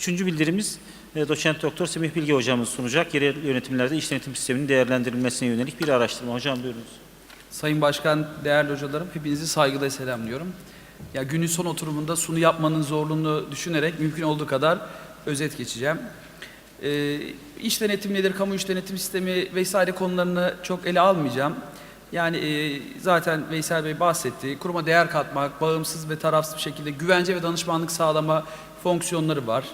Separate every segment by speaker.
Speaker 1: Üçüncü bildirimiz e, doçent doktor Semih Bilge hocamız sunacak. Yerel yönetimlerde iş denetim sisteminin değerlendirilmesine yönelik bir araştırma. Hocam buyurunuz.
Speaker 2: Sayın Başkan, değerli hocalarım, hepinizi saygıyla selamlıyorum. Ya günün son oturumunda sunu yapmanın zorluğunu düşünerek mümkün olduğu kadar özet geçeceğim. Ee, iş denetim nedir, kamu iş denetim sistemi vesaire konularını çok ele almayacağım. Yani e, zaten Veysel Bey bahsetti. Kuruma değer katmak, bağımsız ve tarafsız bir şekilde güvence ve danışmanlık sağlama fonksiyonları var.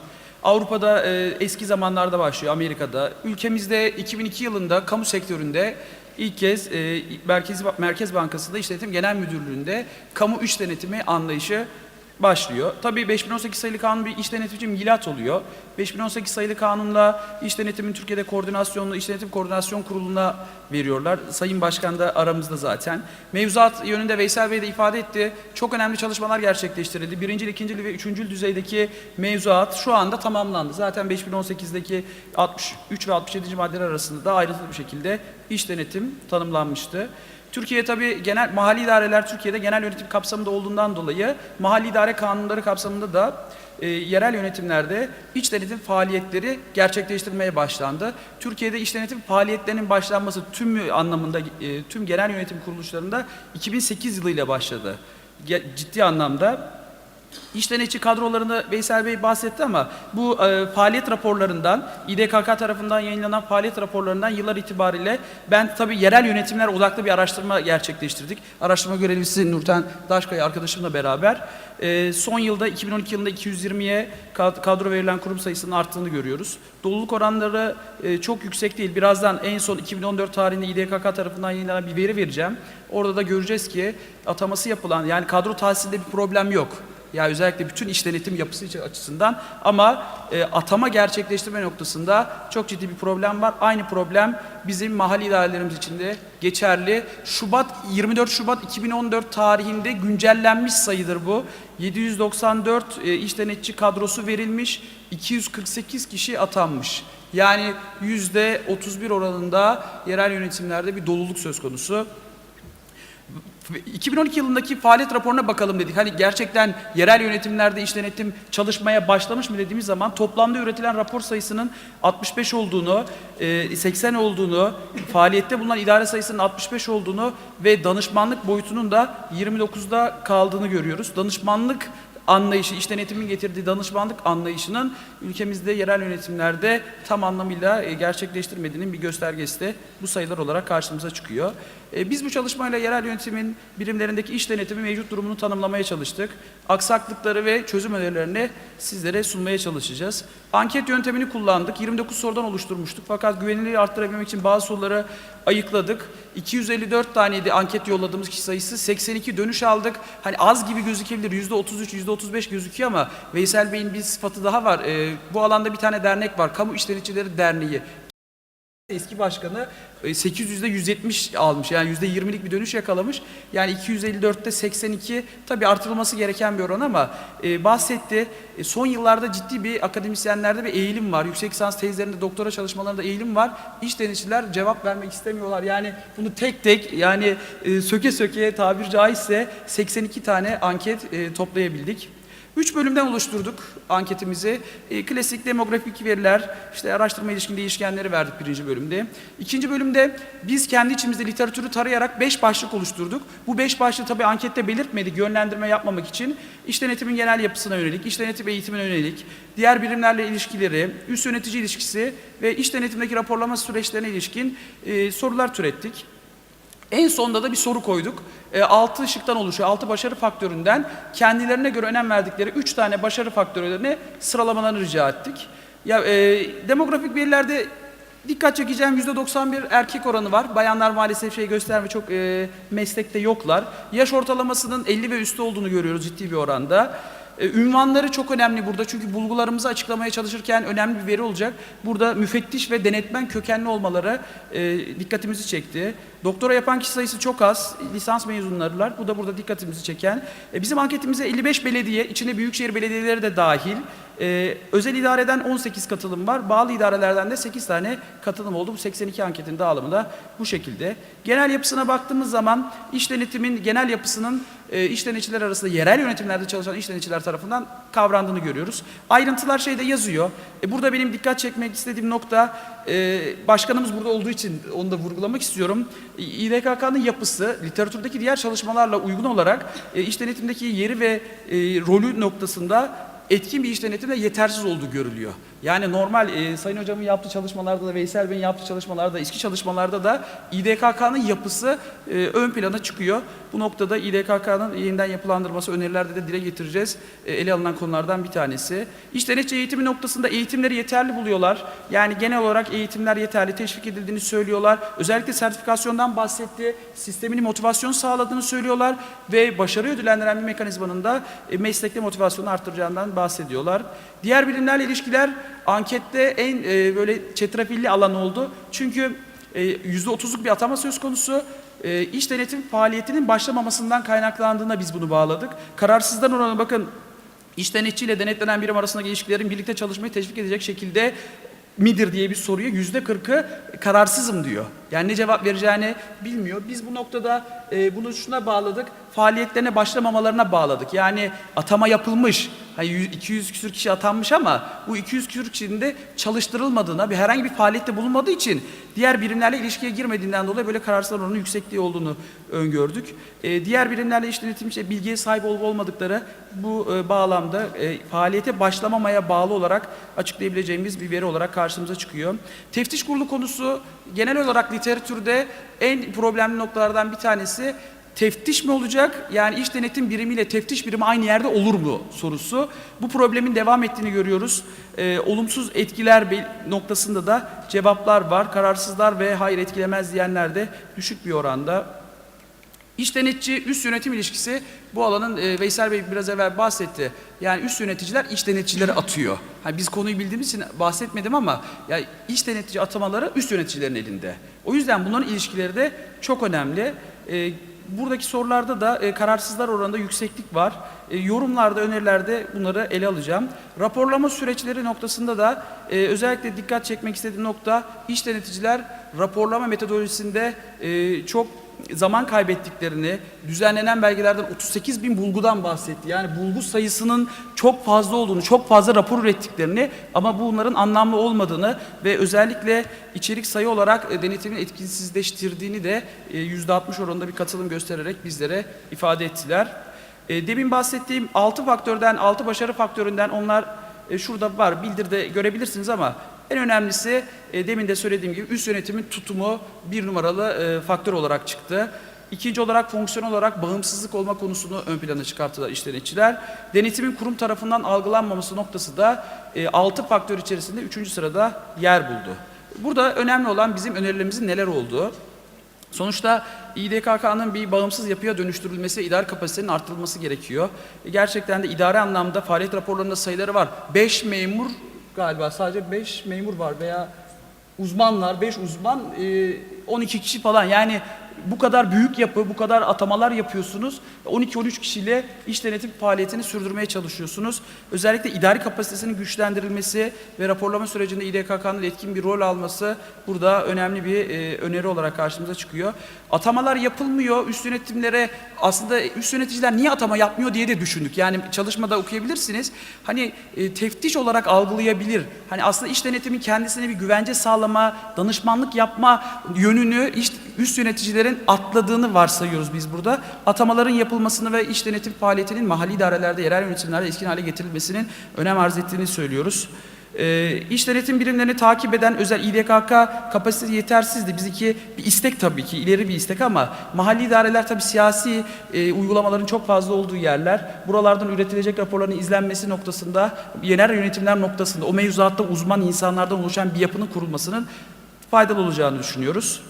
Speaker 2: Avrupa'da e, eski zamanlarda başlıyor, Amerika'da. Ülkemizde 2002 yılında kamu sektöründe ilk kez e, Merkez, Merkez Bankası'nda İş Denetim Genel Müdürlüğü'nde kamu iş denetimi anlayışı başlıyor. Tabii 5018 sayılı kanun bir iş denetimci milat oluyor. 5018 sayılı kanunla iş denetimin Türkiye'de koordinasyonlu iş denetim koordinasyon kuruluna veriyorlar. Sayın Başkan da aramızda zaten. Mevzuat yönünde Veysel Bey de ifade etti. Çok önemli çalışmalar gerçekleştirildi. Birinci, ikinci ve üçüncü düzeydeki mevzuat şu anda tamamlandı. Zaten 5018'deki 63 ve 67. maddeler arasında da ayrıntılı bir şekilde iş denetim tanımlanmıştı. Türkiye tabii genel mahalli idareler Türkiye'de genel yönetim kapsamında olduğundan dolayı mahalli idare kanunları kapsamında da e, yerel yönetimlerde iç denetim faaliyetleri gerçekleştirilmeye başlandı. Türkiye'de iç denetim faaliyetlerinin başlanması tüm anlamında e, tüm genel yönetim kuruluşlarında 2008 yılıyla başladı. Ciddi anlamda İş denetçi kadrolarını Veysel Bey bahsetti ama bu e, faaliyet raporlarından, İDKK tarafından yayınlanan faaliyet raporlarından yıllar itibariyle ben tabii yerel yönetimler odaklı bir araştırma gerçekleştirdik. Araştırma görevlisi Nurten Daşkaya arkadaşımla beraber e, son yılda 2012 yılında 220'ye kad- kadro verilen kurum sayısının arttığını görüyoruz. Doluluk oranları e, çok yüksek değil. Birazdan en son 2014 tarihinde İDKK tarafından yayınlanan bir veri vereceğim. Orada da göreceğiz ki ataması yapılan yani kadro tahsilinde bir problem yok. Ya özellikle bütün iş denetim yapısı açısından ama e, atama gerçekleştirme noktasında çok ciddi bir problem var. Aynı problem bizim mahalli idarelerimiz için de geçerli. Şubat 24 Şubat 2014 tarihinde güncellenmiş sayıdır bu. 794 e, iş denetçi kadrosu verilmiş, 248 kişi atanmış. Yani yüzde 31 oranında yerel yönetimlerde bir doluluk söz konusu. 2012 yılındaki faaliyet raporuna bakalım dedik. Hani gerçekten yerel yönetimlerde iş denetim çalışmaya başlamış mı dediğimiz zaman toplamda üretilen rapor sayısının 65 olduğunu, e, 80 olduğunu, faaliyette bulunan idare sayısının 65 olduğunu ve danışmanlık boyutunun da 29'da kaldığını görüyoruz. Danışmanlık anlayışı, iş denetimin getirdiği danışmanlık anlayışının ülkemizde yerel yönetimlerde tam anlamıyla e, gerçekleştirmediğinin bir göstergesi de bu sayılar olarak karşımıza çıkıyor. E, Biz bu çalışmayla yerel yönetimin birimlerindeki iş denetimi mevcut durumunu tanımlamaya çalıştık. Aksaklıkları ve çözüm önerilerini sizlere sunmaya çalışacağız. Anket yöntemini kullandık. 29 sorudan oluşturmuştuk. Fakat güvenilirliği arttırabilmek için bazı soruları ayıkladık. 254 taneydi anket yolladığımız kişi sayısı. 82 dönüş aldık. Hani az gibi gözükebilir. %33, %35 gözüküyor ama Veysel Bey'in bir sıfatı daha var. Ee, bu alanda bir tane dernek var. Kamu İşleticileri Derneği. Eski başkanı e, 800'de 170 almış. Yani %20'lik bir dönüş yakalamış. Yani 254'te 82 tabii artırılması gereken bir oran ama e, bahsetti. E, son yıllarda ciddi bir akademisyenlerde bir eğilim var. Yüksek lisans tezlerinde, doktora çalışmalarında eğilim var. İş denetçiler cevap vermek istemiyorlar. Yani bunu tek tek yani e, söke söke tabir caizse 82 tane anket e, toplayabildik. Üç bölümden oluşturduk anketimizi. E, klasik demografik veriler, işte araştırma ilişkin değişkenleri verdik birinci bölümde. İkinci bölümde biz kendi içimizde literatürü tarayarak beş başlık oluşturduk. Bu beş başlığı tabii ankette belirtmedik yönlendirme yapmamak için. İş denetimin genel yapısına yönelik, iş denetim eğitimine yönelik, diğer birimlerle ilişkileri, üst yönetici ilişkisi ve iş denetimdeki raporlama süreçlerine ilişkin e, sorular türettik. En sonda da bir soru koyduk. E, altı ışıktan oluşuyor. Altı başarı faktöründen kendilerine göre önem verdikleri üç tane başarı faktörlerini sıralamalarını rica ettik. Ya e, demografik verilerde dikkat çekeceğim %91 erkek oranı var. Bayanlar maalesef şey gösterme çok e, meslekte yoklar. Yaş ortalamasının 50 ve üstü olduğunu görüyoruz ciddi bir oranda. E, Ünvanları çok önemli burada çünkü bulgularımızı açıklamaya çalışırken önemli bir veri olacak. Burada müfettiş ve denetmen kökenli olmaları e, dikkatimizi çekti. Doktora yapan kişi sayısı çok az. Lisans mezunlarılar. Bu da burada dikkatimizi çeken. E, bizim anketimize 55 belediye, içinde büyükşehir belediyeleri de dahil. e, özel idareden 18 katılım var. Bağlı idarelerden de 8 tane katılım oldu. Bu 82 anketin dağılımı da bu şekilde. Genel yapısına baktığımız zaman iş denetimin genel yapısının e, iş denetçiler arasında yerel yönetimlerde çalışan iş denetçiler tarafından kavrandığını görüyoruz. Ayrıntılar şeyde yazıyor. E, burada benim dikkat çekmek istediğim nokta e, başkanımız burada olduğu için onu da vurgulamak istiyorum. İDKK'nın yapısı literatürdeki diğer çalışmalarla uygun olarak e, iş denetimdeki yeri ve e, rolü noktasında etkin bir iş denetimde yetersiz olduğu görülüyor. Yani normal e, Sayın Hocam'ın yaptığı çalışmalarda da Veysel Bey'in yaptığı çalışmalarda, eski çalışmalarda da İDKK'nın yapısı e, ön plana çıkıyor. Bu noktada İDKK'nın yeniden yapılandırması önerilerde de dile getireceğiz. E, ele alınan konulardan bir tanesi. İş denetçi eğitimi noktasında eğitimleri yeterli buluyorlar. Yani genel olarak eğitimler yeterli, teşvik edildiğini söylüyorlar. Özellikle sertifikasyondan bahsetti. Sistemini motivasyon sağladığını söylüyorlar ve başarı ödüllendiren bir mekanizmanın da e, meslekte motivasyonu arttıracağından bahsediyorlar. Diğer bilimlerle ilişkiler ankette en e, böyle çetrefilli alan oldu. Çünkü e, %30'luk bir atama söz konusu. E, iş denetim faaliyetinin başlamamasından kaynaklandığına biz bunu bağladık. Kararsızdan oranı bakın iş denetçiyle denetlenen birim arasındaki ilişkilerin birlikte çalışmayı teşvik edecek şekilde midir diye bir soruya yüzde kırkı kararsızım diyor. Yani ne cevap vereceğini bilmiyor. Biz bu noktada e, bunu şuna bağladık. Faaliyetlerine başlamamalarına bağladık. Yani atama yapılmış. Hani 100 200 küsür kişi atanmış ama bu 200 küsür kişinin de çalıştırılmadığına, bir herhangi bir faaliyette bulunmadığı için diğer birimlerle ilişkiye girmediğinden dolayı böyle kararsızlar oranının yüksekliği olduğunu öngördük. E, diğer birimlerle iş denetim işte bilgiye sahip olup olmadıkları bu e, bağlamda e, faaliyete başlamamaya bağlı olarak açıklayabileceğimiz bir veri olarak karşımıza çıkıyor. Teftiş kurulu konusu genel olarak literatürde en problemli noktalardan bir tanesi teftiş mi olacak? Yani iş denetim birimiyle teftiş birimi aynı yerde olur mu sorusu. Bu problemin devam ettiğini görüyoruz. Ee, olumsuz etkiler noktasında da cevaplar var. Kararsızlar ve hayır etkilemez diyenler de düşük bir oranda. İş denetçi üst yönetim ilişkisi bu alanın e, Veysel Bey biraz evvel bahsetti. Yani üst yöneticiler iş denetçileri atıyor. Hani biz konuyu bildiğimiz için bahsetmedim ama ya iş denetçi atamaları üst yöneticilerin elinde. O yüzden bunların ilişkileri de çok önemli. E, buradaki sorularda da e, kararsızlar oranında yükseklik var. E, yorumlarda, önerilerde bunları ele alacağım. Raporlama süreçleri noktasında da e, özellikle dikkat çekmek istediğim nokta iş deneticiler raporlama metodolojisinde e, çok zaman kaybettiklerini, düzenlenen belgelerden 38 bin bulgudan bahsetti. Yani bulgu sayısının çok fazla olduğunu, çok fazla rapor ürettiklerini ama bunların anlamlı olmadığını ve özellikle içerik sayı olarak e, denetimin etkisizleştirdiğini de e, %60 oranında bir katılım göstererek bizlere ifade ettiler. E, Demin bahsettiğim 6 faktörden, 6 başarı faktöründen onlar e, şurada var, bildirde görebilirsiniz ama en önemlisi e, demin de söylediğim gibi üst yönetimin tutumu bir numaralı e, faktör olarak çıktı. İkinci olarak fonksiyon olarak bağımsızlık olma konusunu ön plana çıkarttılar iş denetçiler. Denetimin kurum tarafından algılanmaması noktası da e, altı faktör içerisinde üçüncü sırada yer buldu. Burada önemli olan bizim önerilerimizin neler olduğu. Sonuçta İDKK'nın bir bağımsız yapıya dönüştürülmesi idare kapasitenin artırılması gerekiyor. E, Gerçekten de idare anlamda faaliyet raporlarında sayıları var. 5 memur galiba. Sadece 5 memur var veya uzmanlar 5 uzman e, 12 kişi falan. Yani bu kadar büyük yapı, bu kadar atamalar yapıyorsunuz. 12-13 kişiyle iş denetim faaliyetini sürdürmeye çalışıyorsunuz. Özellikle idari kapasitesinin güçlendirilmesi ve raporlama sürecinde İDKK'nın etkin bir rol alması burada önemli bir e, öneri olarak karşımıza çıkıyor. Atamalar yapılmıyor. Üst yönetimlere aslında üst yöneticiler niye atama yapmıyor diye de düşündük. Yani çalışmada okuyabilirsiniz. Hani e, teftiş olarak algılayabilir. Hani aslında iş denetimin kendisine bir güvence sağlama, danışmanlık yapma yönünü iş, üst yöneticilerin atladığını varsayıyoruz biz burada. Atamaların yapılmasını ve iş denetim faaliyetinin mahalli idarelerde, yerel yönetimlerde etkin hale getirilmesinin önem arz ettiğini söylüyoruz. Ee, iş denetim birimlerini takip eden özel İDKK kapasitesi yetersizdi. Bizimki bir istek tabii ki, ileri bir istek ama mahalli idareler tabii siyasi e, uygulamaların çok fazla olduğu yerler. Buralardan üretilecek raporların izlenmesi noktasında, yerel yönetimler noktasında o mevzuatta uzman insanlardan oluşan bir yapının kurulmasının faydalı olacağını düşünüyoruz.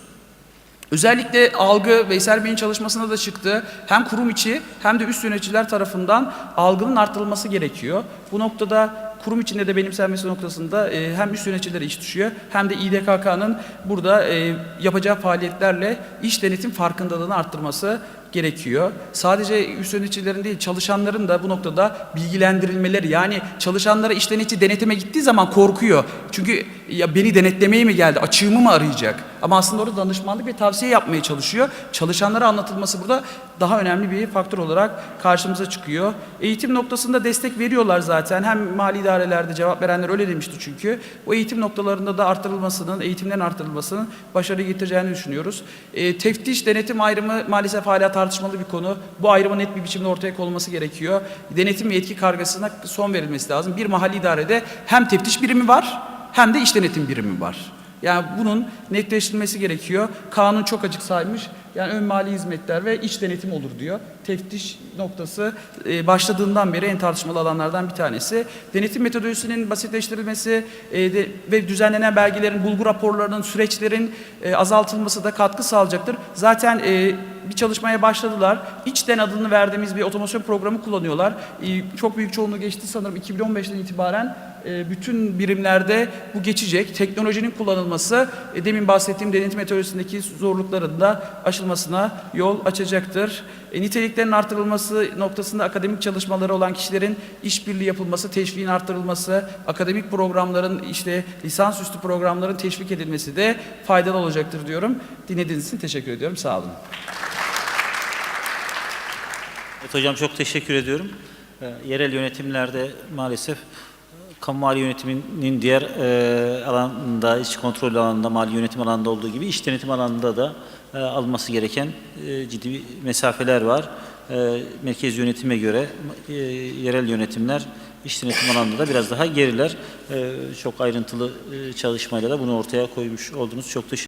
Speaker 2: Özellikle algı Veysel Bey'in çalışmasında da çıktı. Hem kurum içi hem de üst yöneticiler tarafından algının arttırılması gerekiyor. Bu noktada kurum içinde de benimsenmesi noktasında e, hem üst yöneticilere iş düşüyor hem de İDKK'nın burada e, yapacağı faaliyetlerle iş denetim farkındalığını arttırması gerekiyor. Sadece üst yöneticilerin değil çalışanların da bu noktada bilgilendirilmeleri yani çalışanlara iş denetçi denetime gittiği zaman korkuyor. Çünkü ya beni denetlemeye mi geldi açığımı mı arayacak? Ama aslında orada danışmanlık ve tavsiye yapmaya çalışıyor. Çalışanlara anlatılması burada daha önemli bir faktör olarak karşımıza çıkıyor. Eğitim noktasında destek veriyorlar zaten. Hem mali idarelerde cevap verenler öyle demişti çünkü. O eğitim noktalarında da artırılmasının, eğitimlerin artırılmasının başarı getireceğini düşünüyoruz. E, teftiş, denetim ayrımı maalesef hala tartışmalı bir konu. Bu ayrımın net bir biçimde ortaya konulması gerekiyor. Denetim ve yetki kargasına son verilmesi lazım. Bir mahalli idarede hem teftiş birimi var hem de iş denetim birimi var. Yani bunun netleştirilmesi gerekiyor. Kanun çok açık saymış. Yani ön mali hizmetler ve iç denetim olur diyor. Teftiş noktası e, başladığından beri en tartışmalı alanlardan bir tanesi. Denetim metodolojisinin basitleştirilmesi e, de, ve düzenlenen belgelerin, bulgu raporlarının, süreçlerin e, azaltılması da katkı sağlayacaktır. Zaten e, bir çalışmaya başladılar. İçten adını verdiğimiz bir otomasyon programı kullanıyorlar. E, çok büyük çoğunluğu geçti sanırım 2015'ten itibaren e, bütün birimlerde bu geçecek. Teknolojinin kullanılması e, demin bahsettiğim denetim metodolojisindeki zorlukların da aşılmasına yol açacaktır. E, niteliklerin artırılması noktasında akademik çalışmaları olan kişilerin işbirliği yapılması, teşviğin artırılması, akademik programların işte lisansüstü programların teşvik edilmesi de faydalı olacaktır diyorum. Dinlediğiniz için teşekkür ediyorum. Sağ olun.
Speaker 1: Evet hocam çok teşekkür ediyorum. Ee, yerel yönetimlerde maalesef kamu mali yönetiminin diğer e, alanında, iç kontrol alanında, mali yönetim alanında olduğu gibi iş denetim alanında da e, alınması gereken e, ciddi mesafeler var. E, merkez yönetime göre e, yerel yönetimler iş denetim alanında da biraz daha geriler. E, çok ayrıntılı e, çalışmayla da bunu ortaya koymuş oldunuz. Çok teşekkür